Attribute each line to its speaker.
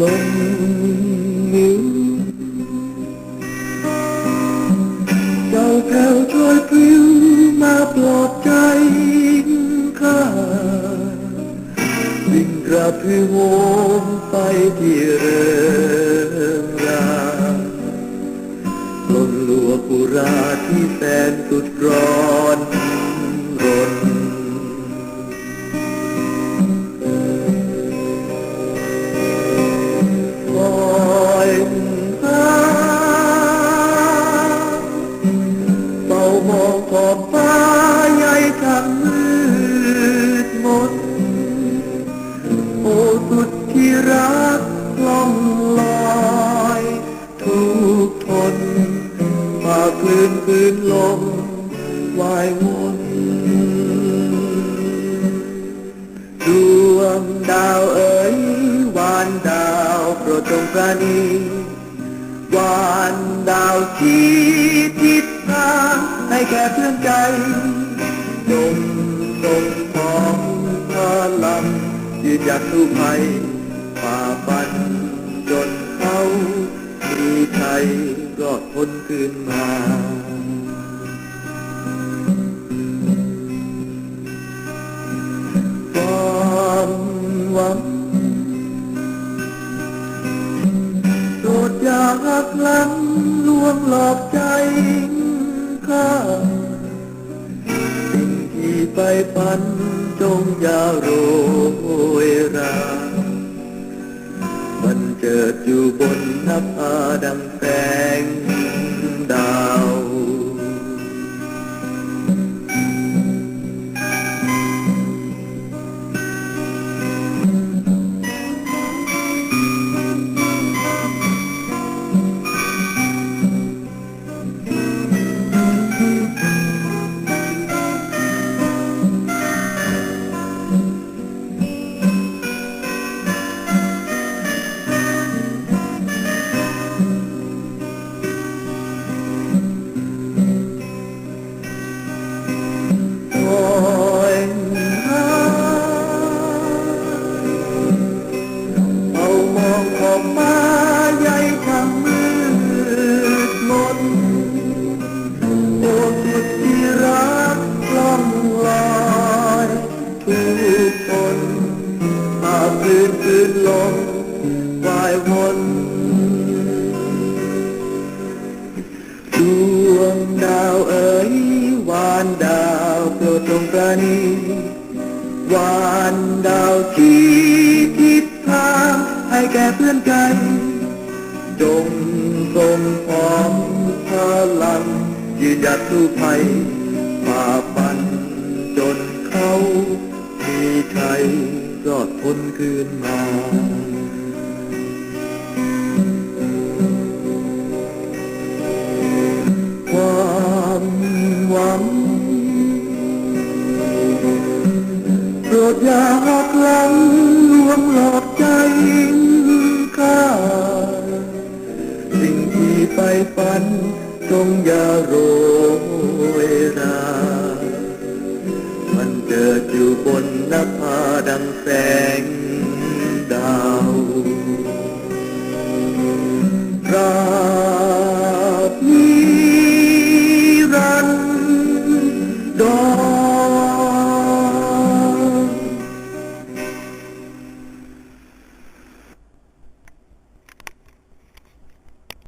Speaker 1: ลงนิ้วเจ้าแผ่วช่วยพริ้วมาปลอบใจข้าวิ่งกระพือโหมไปที่เริงราลนลัวกุราที่แสนสุดร้อน นคืนลมวายวนดวงดาวเอ๋ยวานดาวโปรดจงประนีวานดาวชี้ทิศทางให้แก่เพื่อนใจจงทรงของพลังยืนหยัดสู้ภัยฝ่าฟันจนเขามีชัยรอดพ้นคืนมา หักหลังลวงหลอกใจข้าสิ่งที่ไปปันจงอย่าโรยรา มันเจิดอยู่บนนภาผาดัง รดจงประนีวานดาวที่ทิศทางให้แก่เพื่อนกันจงทรงพร้อมพลังยืนหยัดสู้ภัย นคืนมาความหวังโปรดอย่าหักหลังลวงหลอกใจข้าสิ่งที่ไปฝันจงอย่าโรยรา เกิดอยู่บนนภาดังแสง